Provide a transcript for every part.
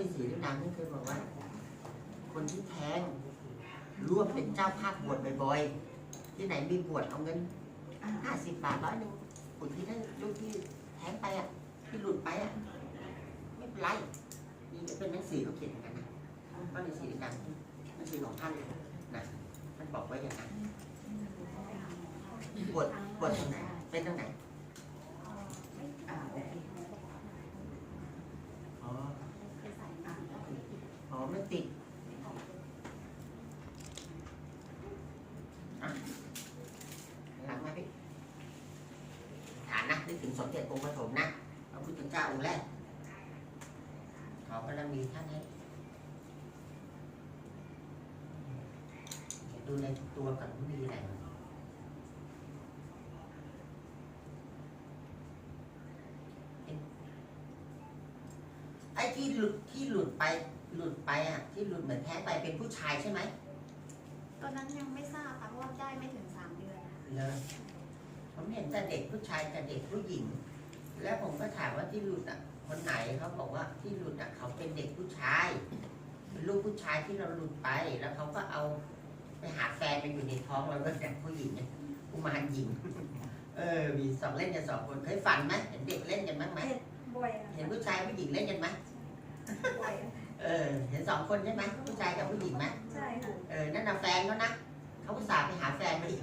ฤาษีที่ดังท่านเคยบอกว่า คนที่แท้งร่วมเป็นเจ้าภาพบวชบ่อยๆ ที่ไหนมีบวชเอาเงินห้าสิบบาทร้อยหนึ่งอุทิศให้ลูกที่แท้งไปอะ ที่หลุดไปอะ ไม่เป็นไรนี่เป็นหนังสือเขาเขียนอย่างนั้นนะพระฤาษีดังหนังสือของท่านนะท่านบอกไว้อย่างนั้นบวชบวชตรงไหนเป็นตรงไหน อ่าโอเค อ๋อ อ๋อไม่ติดอะหลังมาพี่ฐา นนะนึกถึงสมเด็จองค์ปฐมนะพระพุทธเจ้าองค์แรกขอบารมีท่านให้ดูในตัวก่อนว่ามีอะไรบ้างไอ้ที่หลุดที่หลุดไปหลุดไปอะ ที่หลุดเหมือนแท้งไปเป็นผู้ชายใช่ไหมตอนนั้นยังไม่ทราบค่ะเพราะว่าได้ไม่ถึงสามเดือนเลยผม เห็นแต่เด็กผู้ชายกับเด็กผู้หญิง แล้วผมก็ถามว่าที่หลุดอะ คนไหนเขาบอกว่าที่หลุดอะ เขาเป็นเด็กผู้ชายเป็นลูกผู้ชายที่เราหลุดไป แล้วเขาก็เอาไปหาแฟนไปอยู่ในท้องเราก็แต่ผู้หญิงเนี่ยกุมารหญิง เออ มีสองเล่นกันสองคนเคยฝันไหมเห็นเด็กเล่นกันบ้างไหมบ่อยอะเห็นผู้ชายผู้หญิงเล่นกันไหมบ่อยอะเออ เห็นสองคนใช่ไหมผู้ชายกับผู้หญิงไหมใช่ค่ะเออนั่นน่ะแฟนเขานะเขาอุตส่าห์ไปหาแฟนมาอีก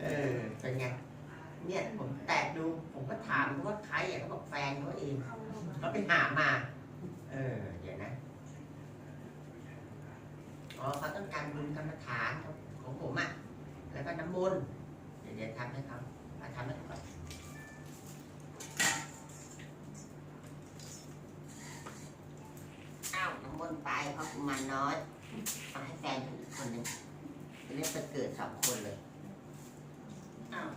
เออเป็นไงเนี่ยผมแตะดูผมก็ถามเขาว่าใครอะเขาบอกแฟนเขาเองเขาไปหามา เออเดี๋ยวนะอ๋อเขาต้องการบุญกรรมฐานของผมอะแล้วก็น้ำมนต์เดี๋ยวเดี๋ยวทำให้เขาเอาทำให้เขาก่อนอ้าวน้ำมนต์ไปเพราะกุมารน้อยเอาให้แฟนอีกคนหนึ่งเรียกไปเกิดสองคนเลย อ้าว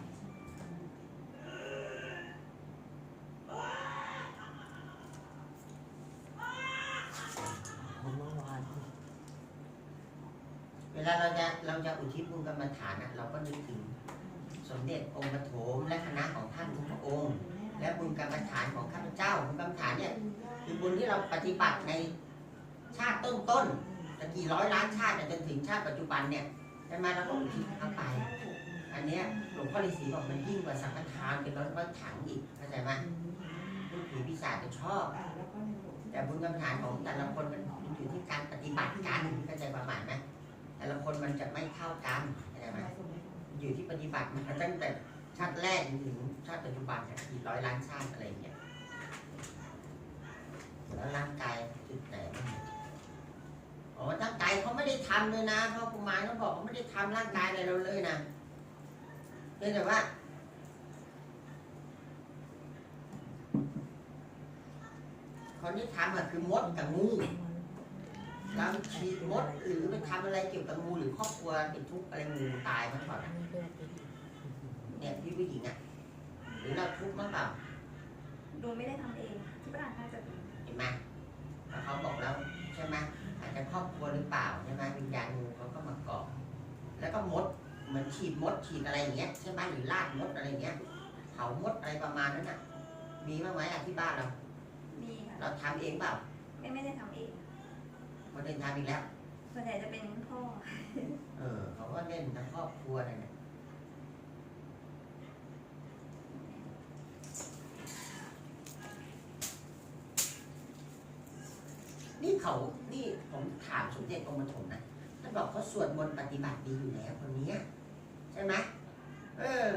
เมื่อวานเวลาเราจะเราจะอุทิศบุญกรรมฐานนะเราก็นึกถึง สมเด็จองค์ปฐมและคณะของท่านทุกพระองค์ และบุญกรรมฐานของข้าพเจ้าบุญกรรมฐานเนี่ยคือบุญที่เราปฏิบัติในชาติต้นๆจะกี่ร้อยล้านชาติจนถึงชาติปัจจุบันเนี่ยใช่ไหมเราก็อุทิศเข้าไป อันเนี้ยหลวงพ่อฤาษีบอกมันยิ่งกว่าสังฆทานเป็นร้อยร้อยถังอีกเข้าใจไหมลูกผีปีศาจจะชอบ แต่บุญกรรมฐานของแต่ละคนมันอยู่ที่การปฏิบัติกันเข้าใจประมหมาณไหมแต่ละคนมันจะไม่เท่ากันเข้าใจไหมอยู่ที่ปฏิบัติมาตั้งแต่ชาติแรกถึงชาติปัจจุบันเนี่ยกี่ร้อยล้านชาติอะไรอย่างเงี้ยแล้วร่างกายจุดไหนอ๋อร่างกายเขาไม่ได้ทำเลยนะเพราะกุมารเขาบอกเขาไม่ได้ทำร่างกายอะไรเราเลยนะ เพียงแต่ว่าคนที่ทำอะคือมดกับงูเราฉีดมดหรือไปทำอะไรเกี่ยวกับงูหรือครอบครัวเป็นทุกข์อะไรงูตายมั้งก่อนอะเนี่ยพี่ผู้หญิงอะหรือเราทุกข์มั้งเปล่าดูไม่ได้ทำเองที่บ้านน่าจะมีเห็นไหมแล้วเขาบอกแล้วใช่ไหมอาจจะครอบครัวหรือเปล่าใช่ไหมวิญญาณงูเขาก็มาเกาะแล้วก็มด เหมือนฉีดมดฉีดอะไรอย่างเงี้ยใช่ไหมหรือลาดมดอะไรอย่างเงี้ยเผามดอะไรประมาณนั้นอะ มีบ้างไหมอะที่บ้านเรา มีค่ะเราทำเองเปล่าไม่ไม่ได้ทำเองคนอื่นทำอีกแล้ว ส่วนใหญ่จะเป็นพ่อเออเขาก็เล่นทั้งครอบครัวเลยเนี่ยนี่เขา นี่ผมถามสมเด็จองค์ปฐมนะท่านบอกเขาสวดมนต์ปฏิบัติดีอยู่แล้วคนเนี้ย ใช่ไหมเออ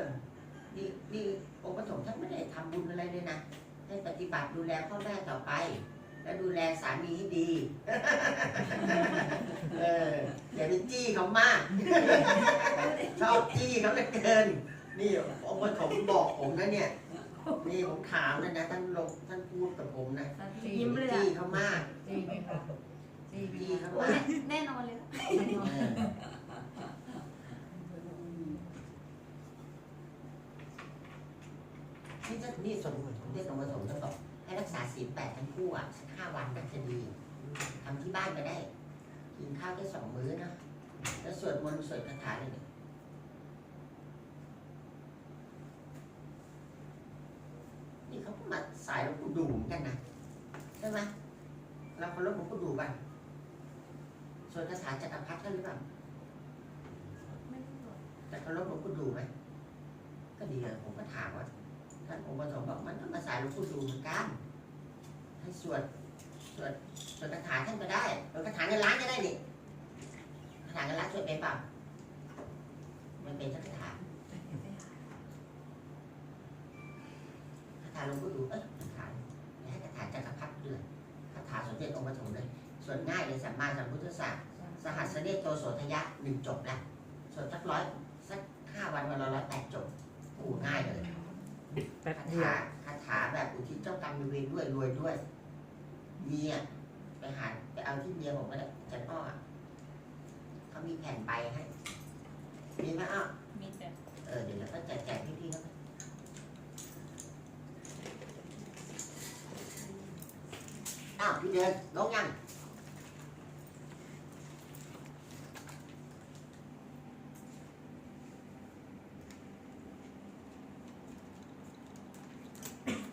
นี่นี่องค์ปฐมท่านไม่ได้ทำบุญอะไรเลยนะให้ปฏิบัติดูแลพ่อแม่ต่อไป และดูแลสามีให้ดี เอออย่าไปจี้เขามาก ชอบจี้เขาเหลือเกิน นี่องค์ปฐมบอกผมนะเนี่ยนี่ผมถามเลยนะท่านลงท่านพูดกับผมนะยิ้มเลยจี้อะเขามากจีไหมคะจีไหมจี้เขาโอ้มายกแน่นอนเลยค่ะ เออ นี่จะนี่สมเรียกองค์ปฐมท่านบอกให้รักษาศีลแปดทั้งคู่อะสักห้าวันน่าจะดีทำที่บ้านก็ได้กินข้าวแค่สองมื้อนะแล้วสวดมนต์สวดคาถาเลยเนี่ยนี่เขาก็มาสายหลวงปู่ดูเหมือนกันนะใช่ไหมเราเคารพหลวงปู่ดูป่ะส่วนคาถาจักรพรรดิก็หรือเปล่าไม่ได้สวดแต่เคารพหลวงปู่ดูไหมก็ดีอะผมก็ถามว่า ท่านองค์ปฐมบอกมันก็มาสายหลวงปู่ดูเหมือนกันให้สวดสวดสวดคาถาท่านก็ได้สวดคาถาเงินล้านก็ได้นี่คาถาเงินล้านสวดเป็นเปล่ามันเป็นคาถาคาถาหลวงปู่ดูเอ้ยคาถาให้คาถาจักรพรรดิด้วยคาถาสมเด็จองค์ปฐมเลยสวนง่ายเลยสัมมาสัมพุทธศาสตร์สหัสเนโตโสทยะหนึ่งจบแล้วสวนสักร้อยสักห้าวันวันละร้อยแปดจบโอ้ง่ายเลย แป๊บคาเดียวถาคาถาแบบอุทิศเจ้ากรรมนายเวรด้วยรวยด้วยเมียไปหาไปเอาที่เมียผมก็ได้จันอ้ออะเขามีแผ่นใบให้มีไหมอ้อมีแต่เออเดี๋ยวเราก็แจกแจกพี่ๆเขาอ้าวพี่เดือนลงยัง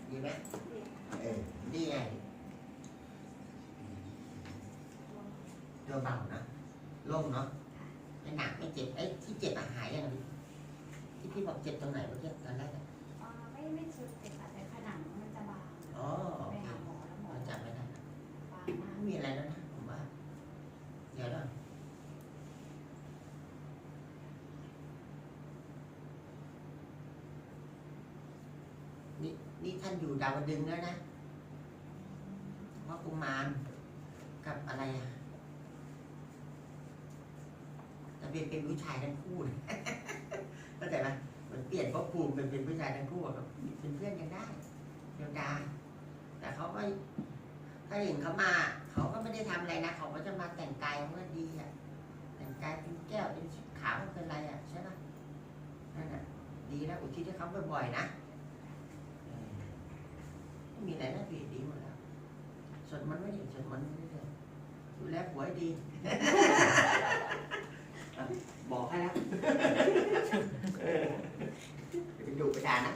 ดีไหมเออดีไง ตัวเบานะโล่งเนาะไม่หนักไม่เจ็บไอ้ยที่เจ็บอะหายยังไงที่พี่บอกเจ็บตรงไหนเมื่อกี้ตอนแรกอะอ่าไม่ไม่สุดแต่ค่ะแต่ผนังมันจะบางอ๋อโอไปเคหาหมอแล้วหมอเราจำไม่ได้บางมากไม่มีอะไรแล้วนะผมว่า เดี๋ยวนะนี่นี่ท่านอยู่ดาวดึงส์แล้วนะ ว่ากุมารกับอะไรอะ แต่เป็นเป็นผู้ชายทั้งคู่เข้าใจไหมมันเปลี่ยนภพภูมิเป็นเป็นผู้ชายทั้งคู่ก็เป็นเพื่อนกันได้เดียวดาแต่เขาก็ถ้าเห็นเขามา เขาก็ไม่ได้ทำอะไรนะเขาก็จะมาแต่งกายเขาก็ดีอะแต่งกายเป็นแก้วเป็นชุดขาวเป็นอะไรอะใช่ไหมนั่นอะดีนะอุทิศให้เขาบ่อยๆนะไม่มีอะไรน่าผิดดีหมดแล้วสวดมันไม่ดีสวดมันไม่ได้ดูแลผัวให้ดี കാണാം